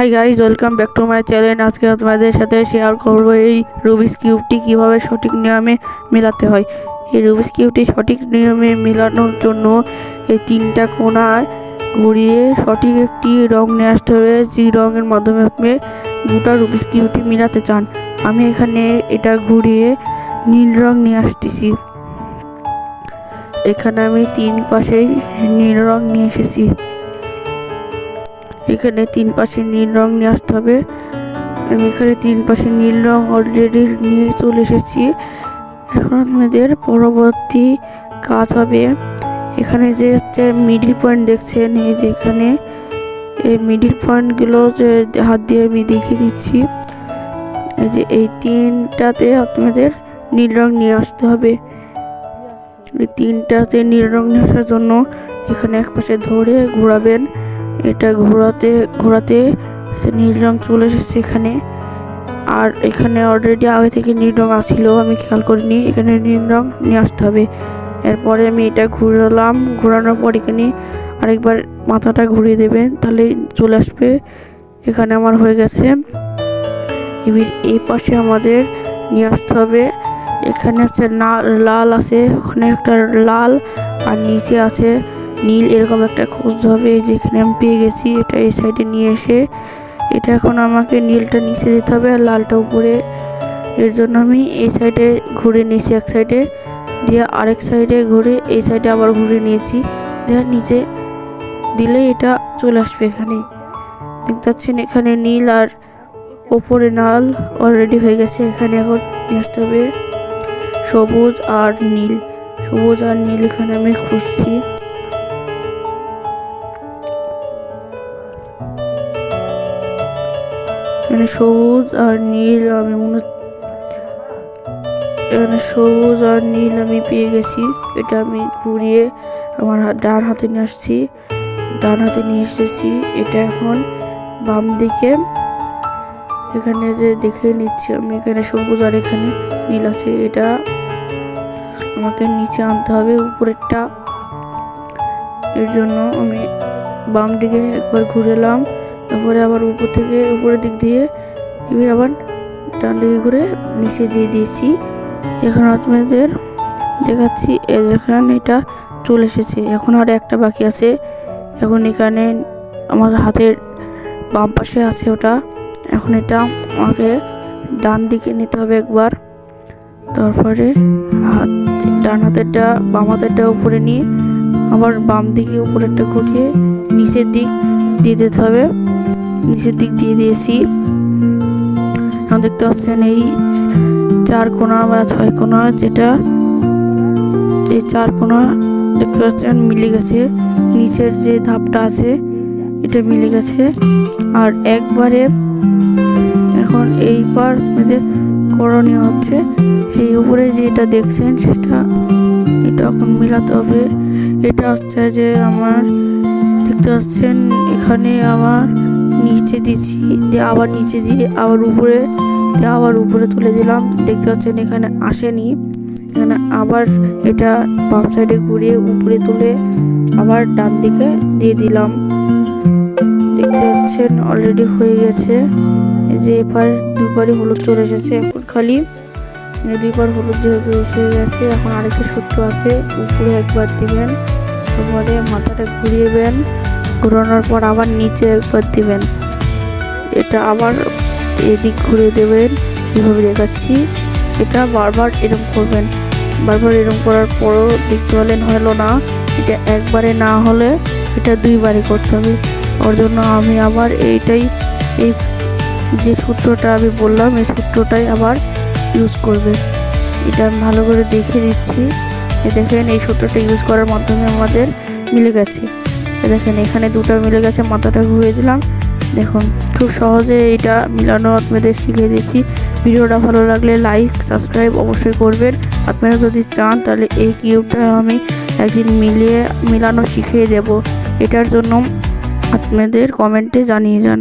Hi guys welcome back to my channel আজকে তোমাদের সাথে শেয়ার করব এই রুবিস কিউবটি কীভাবে সঠিক নিয়মে মেলাতে হয়। এই রুবিস কিউবটি সঠিক নিয়মে মেলানোর জন্য এই তিনটা কোনায় ঘুরিয়ে সঠিক একটি রং নিয়ে আসতে হবে। যে রঙের মাধ্যমে আপনি গোটা রুবিস কিউবটি মেলাতে চান, আমি এখানে এটা ঘুরিয়ে নীল রং নিয়ে আসতেছি। এখানে আমি তিন পাশেই নীল রং নিয়ে এসেছি। এখানে তিন পাশে নীল রং নিয়ে আসতে হবে। আমি এখানে তিন পাশে নীল রং অলরেডি নিয়ে চলে এসেছি। এখন আপনাদের পরবর্তী কাজ হবে। এখানে যে হচ্ছে মিডিল পয়েন্ট দেখছেন, এই যে এখানে। এই মিডিল পয়েন্টগুলো যে হাত দিয়ে আমি দেখিয়ে দিচ্ছি। এই যে এই তিনটাতে আপনাদের নীল রং নিয়ে আসতে হবে। এই তিনটাতে নীল রং নিয়ে আসার জন্য এখানে এক পাশে ধরে ঘোরাবেন। এটা ঘোরাতে ঘোরাতে নীল রং চলে এসেছে এখানে। আর এখানে অলরেডি আগে থেকে নীল রং আসছিল আমি খেয়াল করিনি। এখানে নীল রং নিয়ে আসতে হবে। এরপরে আমি এটা ঘুরালাম। ঘোরানোর পর এখানে আরেকবার মাথাটা ঘুরিয়ে দেবেন, তাহলে চলে আসবে। এখানে আমার হয়ে গেছে। এবার এই পাশে আমাদের নিয়ে আসতে হবে। এখানে আছে লাল আছে, ওখানে একটা লাল আর নিচে আছে নীল এরকম একটা খুঁজতে হবে যেখানে আমি পেয়ে গেছি, এটা এই সাইডে নিয়ে এসে। এটা এখন আমাকে নীলটা নিচে যেতে হবে আর লালটা উপরে। এর জন্য আমি এই সাইডে ঘুরে নিয়েছি এক সাইডে দিয়ে আরেক সাইডে ঘুরে এই সাইডে আবার ঘুরে নিয়েছি। দিয়ে নিচে দিলে এটা চলে আসবে এখানে। দেখতে পাচ্ছেন এখানে নীল আর ওপরে নাল অলরেডি হয়ে গেছে, এখানে এখন নিয়ে আসতে হবে। সবুজ আর নীল। সবুজ আর নীল এখানে আমি খুঁজছি। এখানে সবুজ আর নীল, আমি মনে এখানে সবুজ আর নীল আমি পেয়ে গেছি। এটা আমি ঘুরিয়ে আমার ডান হাতে নিয়ে আসছি। ডান হাতে নিয়ে এসেছি। এটা এখন বাম দিকে। এখানে যে দেখে নিচ্ছি আমি, এখানে সবুজ আর এখানে নীল আছে। এটা আমাকে নিচে আনতে হবে উপরেরটা। এর জন্য আমি বাম দিকে একবার ঘুরে এলাম। তারপরে আবার উপর থেকে উপরের দিক দিয়ে এবার আবার ডান দিকে ঘুরে নিচে দিয়ে দিয়েছি। এখন আপনাদের দেখাচ্ছি এখানে এটা চলে এসেছে। এখন আর একটা বাকি আছে। এখন এখানে আমার হাতের বাম পাশে আছে ওটা। এখন এটা আমাকে ডান দিকে নিতে হবে একবার। তারপরে হাত, ডান হাতেরটা, বাম হাতেরটা উপরে নিয়ে আবার বাম দিকে উপরেরটা ঘুরিয়ে নিচের দিক দিয়ে দিতে হবে। নিচের দিক দিয়ে দিয়েছি। এখন দেখতে পাচ্ছেন এই চার কোনা বা ছয় কোনা যেটা, এই চার কোনা দেখতে পাচ্ছেন মিলে গেছে। নিচের যে ধাপটা আছে, এটা মিলে গেছে। আর একবারে এখন এই পার আমাদের করণীয় হচ্ছে, এই উপরে যেটা দেখছেন সেটা এটা এখন মেলাতে হবে। এটা হচ্ছে যে আমার, দেখতে পাচ্ছেন এখানে আমার নিচে দিচ্ছি, দিয়ে আবার নিচে দিয়ে আবার উপরে, দিয়ে আবার উপরে তুলে দিলাম। দেখতে পাচ্ছেন এখানে আসেনি। এখানে আবার এটা বাম সাইডে ঘুরিয়ে উপরে তুলে আবার ডান দিকে দিয়ে দিলাম। দেখতে পাচ্ছেন অলরেডি হয়ে গেছে। এই যে এবার দুবারই হলুদ চলে এসেছে এখন খালি। দুইবার হলুদ যেহেতু এসে গেছে, এখন আরেকটা সূত্র আছে, উপরে একবার দিবেন। তারপরে মাথাটা ঘুরিয়েবেন ঘুরানোর পর আবার নিচে একবার দেবেন। এটা আবার এদিক ঘুরে দেবেন, যেভাবে দেখাচ্ছি। এটা বারবার এরম করবেন। বারবার এরম করার পরও দেখতে পেলেন হলো না। এটা একবারে না হলে এটা দুইবারে করতে হবে। ওর জন্য আমি আবার এইটাই, এই যে সূত্রটা আমি বললাম, এই সূত্রটাই আবার ইউজ করবে। এটা আমি ভালো করে দেখে দিচ্ছি দেখেন, এই সূত্রটা ইউজ করার মাধ্যমে আমাদের মিলে গেছে। দেখেন এখানে দুটো মিলে গেছে, মাথাটা ঘুরিয়ে দিলাম। দেখুন, খুব সহজে এটা মিলানো আপনাদের শিখিয়ে দিচ্ছি। ভিডিওটা ভালো লাগলে লাইক, সাবস্ক্রাইব অবশ্যই করবেন। আপনারা যদি চান, তাহলে এই কিউবটা আমি একদিন মিলিয়ে, মিলানো শিখিয়ে দেব। এটার জন্য আপনাদের কমেন্টে জানিয়ে যান।